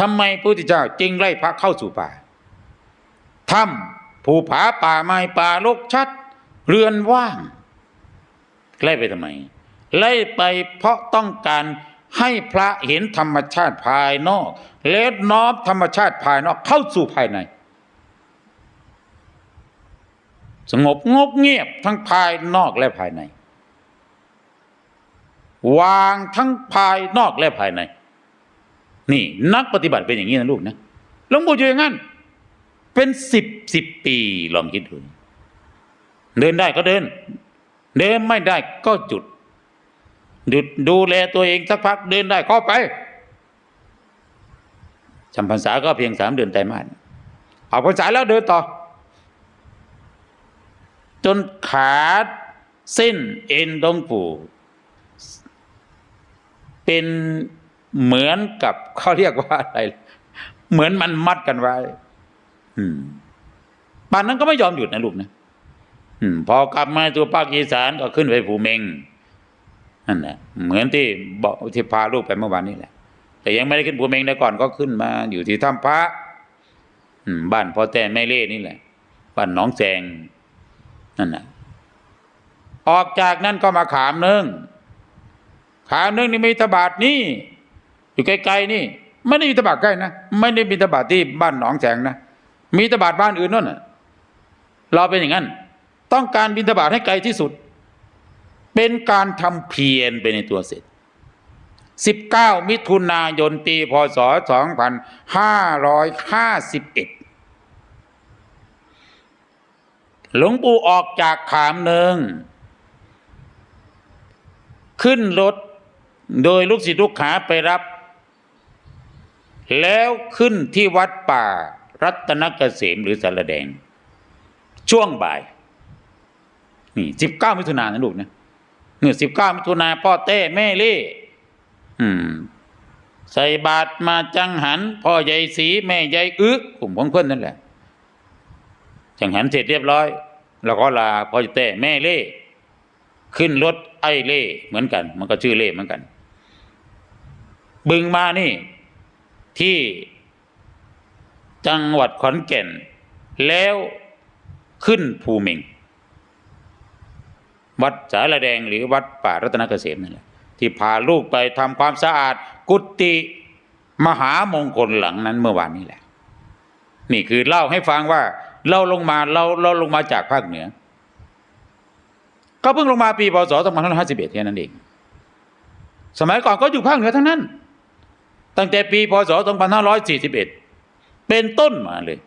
ทำไมพระพุทธเจ้าจึงไล่พระเข้าสู่ป่าถ้ำภูผาป่าไม้ป่าลกชัด เรือนว่าง ไล่ไปทำไม ไล่ไปเพราะต้องการให้พระเห็นธรรมชาติภายนอก และน้อมธรรมชาติภายนอกเข้าสู่ภายใน สงบงบเงียบทั้งภายนอกและภายใน วางทั้งภายนอกและภายใน นี่นักปฏิบัติเป็นอย่างนี้นะลูกนะหลวงปู่อยู่อย่างนั้น เป็นสิบสิบปีลองคิดดูเดินได้ก็เดิน เดินไม่ได้ก็จุดหยุดดูแลตัวเองสักพักเดินได้ก็ไปจำพรรษาก็เพียงสามเดือนแต่มานเอาพรรษาแล้วเดินต่อ จนขาดเส้นเอ็นตรงปู่เป็น เหมือนกับเขาเรียกว่าอะไร เหมือนมันมัดกันไว้ อืมป่านนั้นก็ไม่ยอมหยุดนะลูกนะอืม พอกลับมาตัวภาคอีสานก็ขึ้นไปภูเมงนั่นแหละเหมือนที่บอกที่พาลูกไปเมื่อวานนี้แหละ แต่ยังไม่ได้ขึ้นภูเมงได้ก่อนก็ขึ้นมาอยู่ที่ถ้ำพระ อืม บ้านพ่อแต่แม่เล่นี่แหละบ้านหนองแจงนั่นแหละออกจากนั้นก็มาขามเนืองขามเนืองนี่มีตบาทนี่ อยู่ไกลๆนี่ ไม่ได้มีตบาทใกล้นะไม่ได้มีตบาทที่บ้านหนองแจงนะมีตบาทบ้านอื่นนั่นนะเราเป็นอย่างนั้น ต้องการบินทบาทให้ไกลที่สุด เป็นการทำเพียรไปในตัวเสร็จ19 มิถุนายนปีพศ 2551 หลวงปู่ออกจากขามเนืองขึ้นรถโดยลูกศิษย์ลูกหาไปรับ แล้วขึ้นที่วัดป่ารัตนเกษมหรือสารแดง ช่วงบ่าย นี่สิบเก้ามิถุนายนนะลูกนะเนี่ยสิบเก้ามิถุนายนพ่อเต้แม่เล่อืม ใส่บาตรมาจังหัน พ่อใหญ่สีแม่ใหญ่อึกลุ่มของเพื่อนนั่นแหละ จังหันเสร็จเรียบร้อย แล้วก็ลาพ่อเต้แม่เล่ขึ้นรถไอ้เล่เหมือนกัน มันก็ชื่อเล่เหมือนกัน บึงมานี่ ที่จังหวัดขอนแก่น แล้วขึ้นภูเมงวัดสารแดงหรือวัดป่ารัตนเกษมนั่นแหละที่พาลูกไปทำความสะอาด กุฏิมหามงคลหลังนั้นเมื่อวานนี้แหละ นี่คือเล่าให้ฟังว่า เราลงมาเราเราลงมาจากภาคเหนือ ก็เพิ่งลงมาปีพศ2551แค่นั้นเอง สมัยก่อนก็อยู่ภาคเหนือทั้งนั้น ตั้งแต่ปีพศ 2541 เป็นต้นมาเลย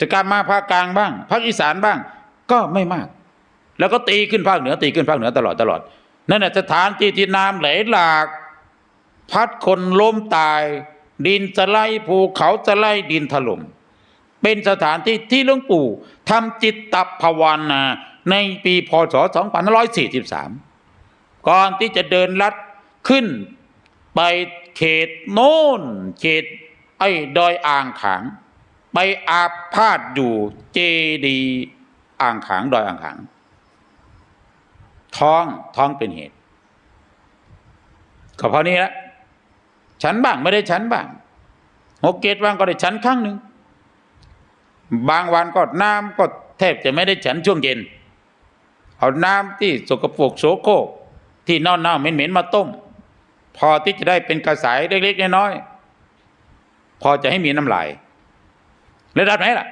จะกลับมาภาคกลางบ้างภาคอีสานบ้าง ก็ไม่มาก แล้วก็ตีขึ้นภาคเหนือตีขึ้นภาคเหนือตลอดตลอดนั่นแหละสถานที่ที่น้ำไหลหลาก พัดคนล้มตาย ดินสไลด์ภูเขาสไลด์ดินถล่มเป็นสถานที่ที่หลวงปู่ทำจิตตภาวนาในปีพศ 2543 ก่อนที่จะเดินลัดขึ้นไป เขตโน้นเขตไอ้ดอยอ่างขาง ไปอาพาธอยู่เจดีอ่างขาง ดอยอ่างขาง ท้องท้องเป็นเหตุก็เพราะนี้ละฉันบ้างไม่ได้ฉันบ้างหกเกตบ้างก็ได้ฉันครั้งหนึ่งบางวันก็น้ำก็แทบจะไม่ได้ฉันช่วงเย็นเอาน้ำที่สกปรกโสโครกที่เน่าๆเหม็นๆมาต้ม พอที่จะได้เป็นกระสายเล็กๆน้อยๆพอจะให้มีน้ำลายระดับไหนล่ะ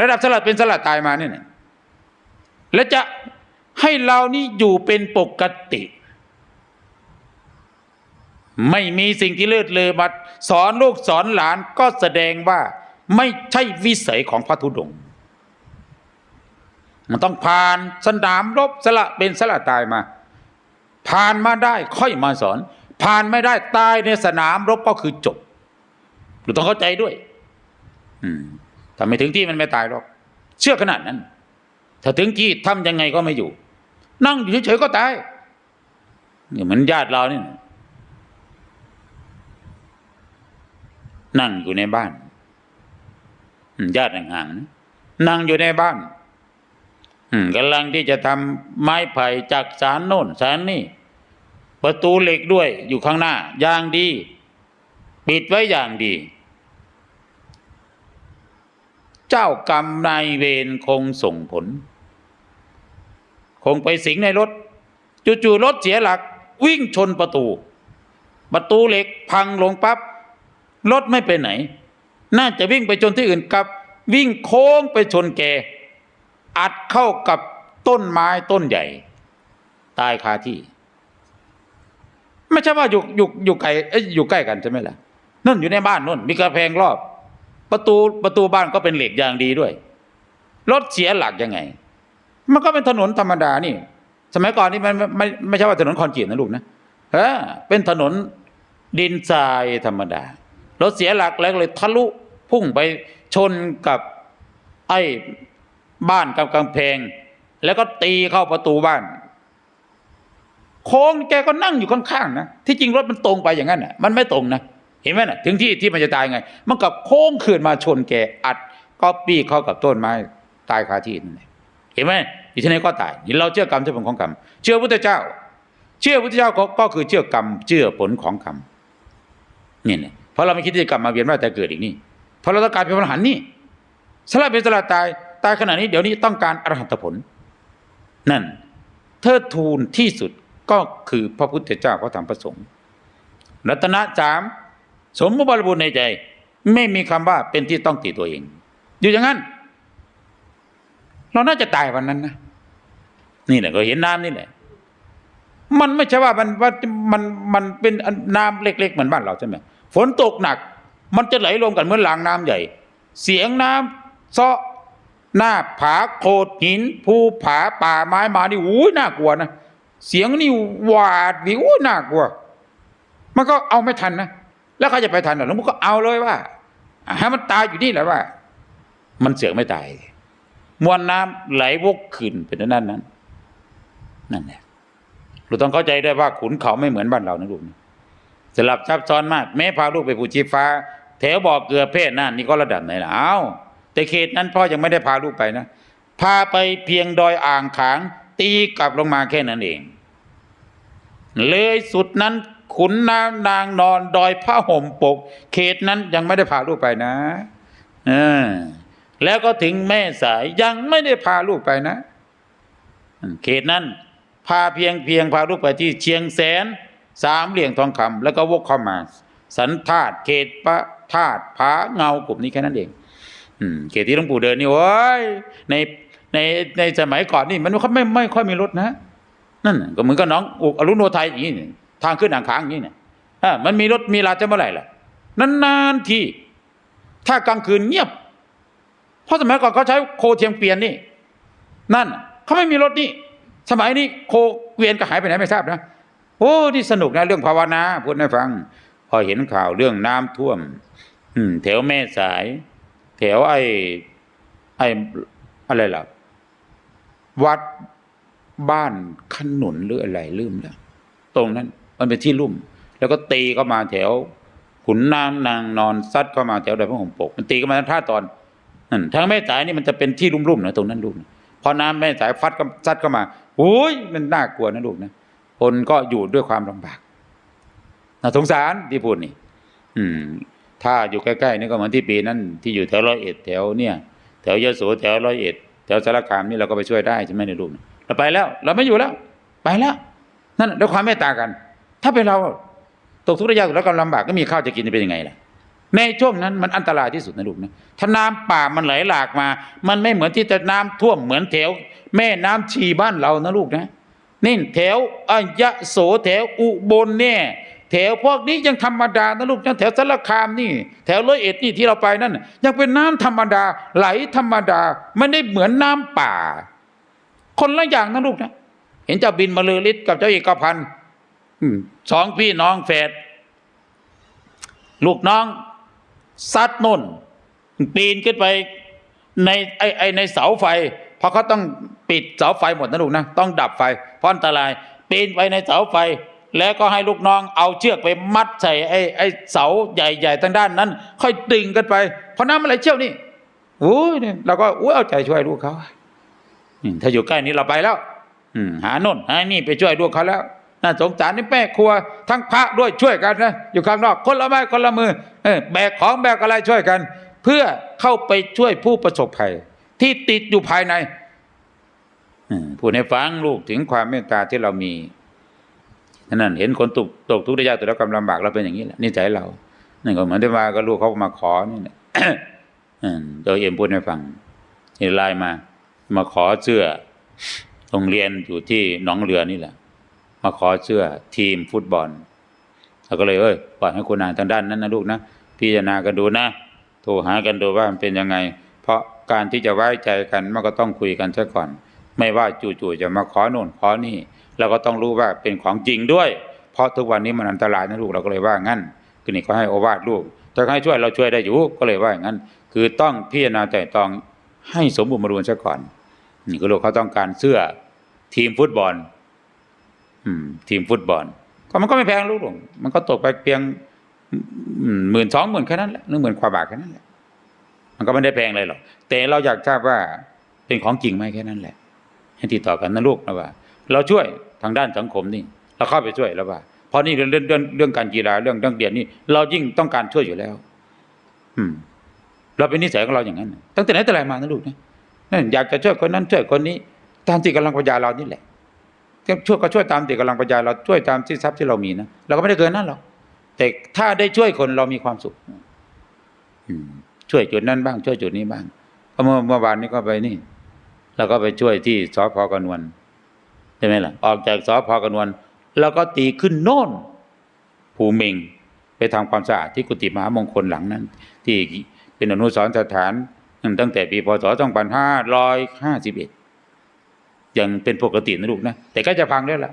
ระดับสลัดเป็นสลัดตายมาเนี่ยนะแล้วจะให้เรานี่อยู่เป็นปกติ ไม่มีสิ่งที่เลือดเลอมาสอนลูกสอนหลานก็แสดงว่าไม่ใช่วิสัยของพระธุดงค์มันต้องผ่านสนามรบสละเป็นสละตายมา ผ่านมาได้ค่อยมาสอน ผ่านไม่ได้ตายในสนามรบก็คือจบเราต้องเข้าใจด้วย อืมถ้าไม่ถึงที่มันไม่ตายหรอก เชื่อขนาดนั้น ถ้าถึงที่ทำยังไงก็ไม่อยู่ นั่งอยู่เฉยๆก็ตายเนี่ยมือนญาติเราเนี่ยนั่งอยู่ในบ้านญาติห่างๆนั่งอยู่ในบ้านกำลังที่จะทำไม้ไผ่จากสารโน่นสารนี่ ประตูเหล็กด้วยอยู่ข้างหน้า อย่างดี ปิดไว้อย่างดี เจ้ากรรมนายเวรคงส่งผล คงไปสิงในรถจู่ๆรถเสียหลัก วิ่งชนประตู ประตูเหล็กพังลงปับ๊บรถไม่ไปไหน น่าจะวิ่งไปชนที่อื่นกับ วิ่งโค้งไปชนแก อัดเข้ากับต้นไม้ต้นใหญ่ ตายคาที่ ไม่ใช่ว่าอยู่อยู่อยู่ไกลเอ้ยอยู่ใกล้กันใช่ไหมล่ะนั่นอยู่ในบ้านนู่น มีกระแพงรอบ ประตูประตูบ้านก็เป็นเหล็กอย่างดีด้วยรถเสียหลักยังไง มันก็เป็นถนนธรรมดานี่ สมัยก่อนนี่มันไม่ไม่ใช่ว่าถนนคอนกรีตนะลูกนะเออเป็นถนนดินทรายธรรมดารถเสียหลักแล้วเลยทะลุพุ่งไปชนกับไอ้บ้านกับกำแพง แล้วก็ตีเข้าประตูบ้าน โค้งแกก็นั่งอยู่ข้างๆนะที่จริงรถมันตรงไปอย่างนั้นน่ะมันไม่ตรงนะเห็นไหมน่ะถึงที่ที่มันจะตายไง มันกับโค้งขึ้นมาชนแกอัดก็ปีเข้ากับต้นไม้ตายคาที่นั่นเห็นไหมอยู่ที่ไหนก็ตายเราเชื่อกรรมเชื่อผลของกรรมเชื่อพุทธเจ้า เชื่อพุทธเจ้าก็คือเชื่อกรรมเชื่อผลของกรรมนี่แหละเพราะเราไม่คิดที่จะกลับมาเวียนว่ายแต่เกิดอีกนี่เพราะเราต้องการเป็นพระอรหันต์นี่สละเป็นสละตายตายขนาดนี้เดี๋ยวนี้ต้องการอรหัตผล นั่นเทิดทูนที่สุด ก็คือพระพุทธเจ้าพระธรรมพระสงฆ์รัตนะสามสมบูรณ์บุญในใจ ไม่มีคำว่าเป็นที่ต้องติตัวเอง อยู่อย่างนั้น เราน่าจะตายวันนั้นนะนี่แหละก็เห็นน้ำนี่แหละ มันไม่ใช่ว่ามันว่ามันมันเป็นน้ำเล็ก ๆ เหมือนบ้านเราใช่ไหมฝนตกหนัก มันจะไหลรวมกันเหมือนหลางน้ำใหญ่ เสียงน้ำเซาะหน้าผาโขดหิน ภูผาป่าไม้มานี่อู้ยน่ากลัวนะ เสียงนี่หวาดวิวน่ากลัว มันก็เอาไม่ทันนะ แล้วใครจะไปทันหรอแล้วมันก็เอาเลยว่าให้มันตายอยู่นี่แหละว่า มันเสือกไม่ตาย มวลน้ำไหลวกขึ้นเป็นนั่นนั้นนั่นแหละเราต้องเข้าใจได้ว่าขุนเขาไม่เหมือนบ้านเรานะลูกสลับซับซ้อนมาก แม้พาลูกไปภูชีฟ้า แถวบ่อเกลือเพศนั่นนี่ก็ระดับไหนล่ะเอาแต่เขตนั้นพ่อยังไม่ได้พาลูกไปนะ พาไปเพียงดอยอ่างขาง ตีกลับลงมาแค่นั้นเอง เลยสุดนั้นขุนน้ำนางนอนดอยผ้าห่มปก เขตนั้นยังไม่ได้พาลูกไปนะเออแล้วก็ถึงแม่สายยังไม่ได้พาลูกไปนะ เขตนั้น พาเพียงเพียงพาลูกไปที่เชียงแสน สามเหลี่ยงทองคำแล้วก็วกเข้ามา สันธาตเขตพระธาตุผาเงากลุ่มนี้แค่นั้นเองอืมเขตที่หลวงปู่เดินนี่โอ้ยในในในสมัยก่อนนี่มันไม่ไม่ไม่ค่อยมีรถนะ นั่นก็เหมือนกับน้องอุอรุณโนไทยอย่างนี้ทางขึ้นอ่างค้างอย่างนี้เนี่ยมันมีรถมีลาจะเมื่อไหร่ล่ะนานๆทีถ้ากลางคืนเงียบ เพราะสมัยก่อนเขาใช้โคเทียมเกวียนนี่ นั่นเขาไม่มีรถนี่ สมัยนี้โคเกวียนก็หายไปไหนไม่ทราบนะโอ้ที่สนุกนะเรื่องภาวนาพูดให้ฟัง พอเห็นข่าวเรื่องน้ำท่วม อืมแถวแม่สาย แถวไอ้ไอ้อะไรล่ะ วัด บ้านขนุนหรืออะไรลืมแล้วตรงนั้นมันเป็นที่ลุ่ม แล้วก็ตีเข้ามาแถวขุนน้ำนางนอนซัดเข้ามาแถวใดพระห่มปก มันตีเข้ามาท่าตอนนั่นทางแม่สายนี่มันจะเป็นที่ลุ่มๆนะตรงนั้นลุ่มพอน้ำแม่สายฟัดก็ซัดเข้ามาโอ้ยมันน่ากลัวนะลูกนะคนก็อยู่ด้วยความลำบากน่าสงสารที่พูดนี่ อืม ถ้าอยู่ใกล้ๆนี่ก็เหมือนที่ปีนั้นที่อยู่แถวร้อยเอ็ดแถวเนี่ย แถวยโสแถวร้อยเอ็ดแถวสารคามนี่เราก็ไปช่วยได้ใช่ไหมในลูกนะ เราไปแล้ว เราไม่อยู่แล้ว ไปแล้วนั่นด้วยความเมตตากัน ถ้าเป็นเราตกทุกข์ได้ยากแล้วก็ลำบากก็มีข้าวจะกินจะเป็นยังไงล่ะในช่วงนั้นมันอันตรายที่สุดนะลูกนะถ้าน้ำป่ามันไหลหลากมา มันไม่เหมือนที่จะน้ำท่วมเหมือนแถว แม่น้ำชีบ้านเรานะลูกนะนี่แถวอายะโสแถวอุบลเนี่ยแถวพวกนี้ยังธรรมดานะลูกนะแถวสารคามนี่ แถวร้อยเอ็ดนี่ที่เราไปนั่นยังเป็นน้ำธรรมดาไหลธรรมดาไม่ได้เหมือนน้ำป่า คนละอย่างนะลูกนะเห็นเจ้าบินมาลือฤทธิ์กับเจ้าเอกพันธ์อืมสองพี่น้องแฝดลูกน้องซัดนุ่นปีนขึ้นไปในไอไอในเสาไฟ เพราะเขาต้องปิดเสาไฟหมดนะลูกนะต้องดับไฟเพราะอันตราย ปีนไปในเสาไฟ แล้วก็ให้ลูกน้องเอาเชือกไปมัดใส่ไอไอเสาใหญ่ๆทางด้านนั้น ค่อยดึงกันไป เพราะน้ำอะไรเชี่ยวนี่โอ้ยเนี่ยเราก็อุ้ยเอาใจช่วยลูกเขาอืม ถ้าอยู่ใกล้นี้เราไปแล้วหาโน่นหานี่ไปช่วยลูเขาแล้วน่าสงสารนี่แม่ครัว ทั้งพระด้วยช่วยกันนะอยู่ข้างนอกคนละไม้คนละมือเออแบกของแบกอะไรช่วยกัน เพื่อเข้าไปช่วยผู้ประสบภัย ที่ติดอยู่ภายในอืมพูดให้ฟังลูกถึงความเมตตาที่เรามีนั่นเห็นคนตกตกทุกข์ได้ยากตกแล้วกำลำบากเราเป็นอย่างนี้แหละนิสัยเรานั่นก็เหมือนที่มาก็ลูกเขามาขอนี่แหละโดยเอ็มพูดให้ฟังเห็นไลน์มา มาขอเสื้อโรงเรียนอยู่ที่หนองเรือนี่แหละ มาขอเสื้อทีมฟุตบอลเราก็เลยเอ้ยปล่อยให้คุณนายทางด้านนั้นนะลูกนะพิจารณากันดูนะโทรหากันดูว่ามันเป็นยังไง เพราะการที่จะไว้ใจกันมันก็ต้องคุยกันซะก่อน ไม่ว่าจู่ๆจะมาขอโน่นขอนี่เราก็ต้องรู้ว่าเป็นของจริงด้วย เพราะทุกวันนี้มันอันตรายนะลูกเราก็เลยว่างั้นคือนี่ก็ให้โอวาทลูกจะให้ช่วยเราช่วยได้อยู่ก็เลยว่าอย่างนั้น คือต้องพิจารณาแต่ตองให้สมบูรณ์บริบูรณ์ซะก่อน นี่ก็ลูกเขาต้องการเสื้อทีมฟุตบอล อืม ทีมฟุตบอล ก็มันก็ไม่แพงลูกหลงมันก็ตกไปเพียงหมื่นสองหมื่นแค่นั้นแหละหรือหมื่นกว่าบาทแค่นั้นแหละ มันก็ไม่ได้แพงเลยหรอก แต่เราอยากทราบว่าเป็นของจริงไหมแค่นั้นแหละ ให้ติดต่อกันนะลูกนะว่า เราช่วยทางด้านสังคมนี่ เราเข้าไปช่วยแล้วว่า เพราะนี่เรื่องเรื่องเรื่องการกีฬาเรื่องเรื่องเรียนนี่ เรายิ่งต้องการช่วยอยู่แล้ว อืม เราเป็นนิสัยของเราอย่างนั้น ตั้งแต่ไหนแต่ไรมานะลูกนะนั่น อยากจะช่วยคนนั้นช่วยคนนี้ ตามที่กำลังปัญญาเรานี่แหละช่วยก็ช่วยตามที่กำลังปัญญาเราช่วยตามที่ทรัพย์ที่เรามีนะเราก็ไม่ได้เกินนั่นหรอกแต่ถ้าได้ช่วยคนเรามีความสุขช่วยจุดนั้นบ้าง ช่วยจุดนี้บ้างเมื่อเมื่อวานนี้ก็ไปนี่เราก็ไปช่วยที่สพกนวลใช่ไหมล่ะ ออกจากสพกนวลแล้วก็ตีขึ้นโน่นภูมิงไปทำความสะอาดที่กุฏิมหามงคลหลังนั้น ที่เป็นอนุสรณ์สถาน ตั้งแต่ปีพศ 2551 ยังเป็นปกตินะลูกนะ แต่ใก็จะพังแล้วล่ะ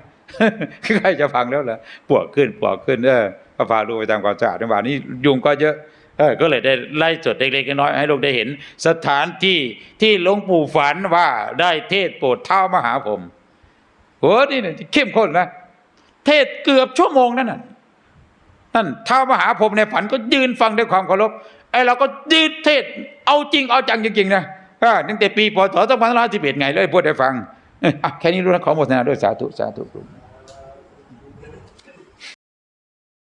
ใกล้จะพังแล้วล่ะปวกขึ้นปวกขึ้นเออก็พาลูกไปทำความสะอาดในวันนี้ยุงก็เยอะเออก็เลยได้ไล่สดเล็กๆน้อยๆให้ลูกได้เห็น สถานที่ที่หลวงปู่ฝันว่าได้เทศโปรดเท้ามหาผมโหนี่เนี่ยเข้มข้นนะเทศเกือบชั่วโมงนั่นน่ะนั่นท้ามหาพรหมในฝันก็ยืนฟังด้วยความเคารพ ไอ้เราก็ยืนเทศ เอาจริงเอาจังจริงๆนะตั้งแต่ปีพศ2511ไงเลยพูดให้ฟังเอ้ยอะแค่นี้รู้นะขอโมทนาด้วยสาธุสาธุ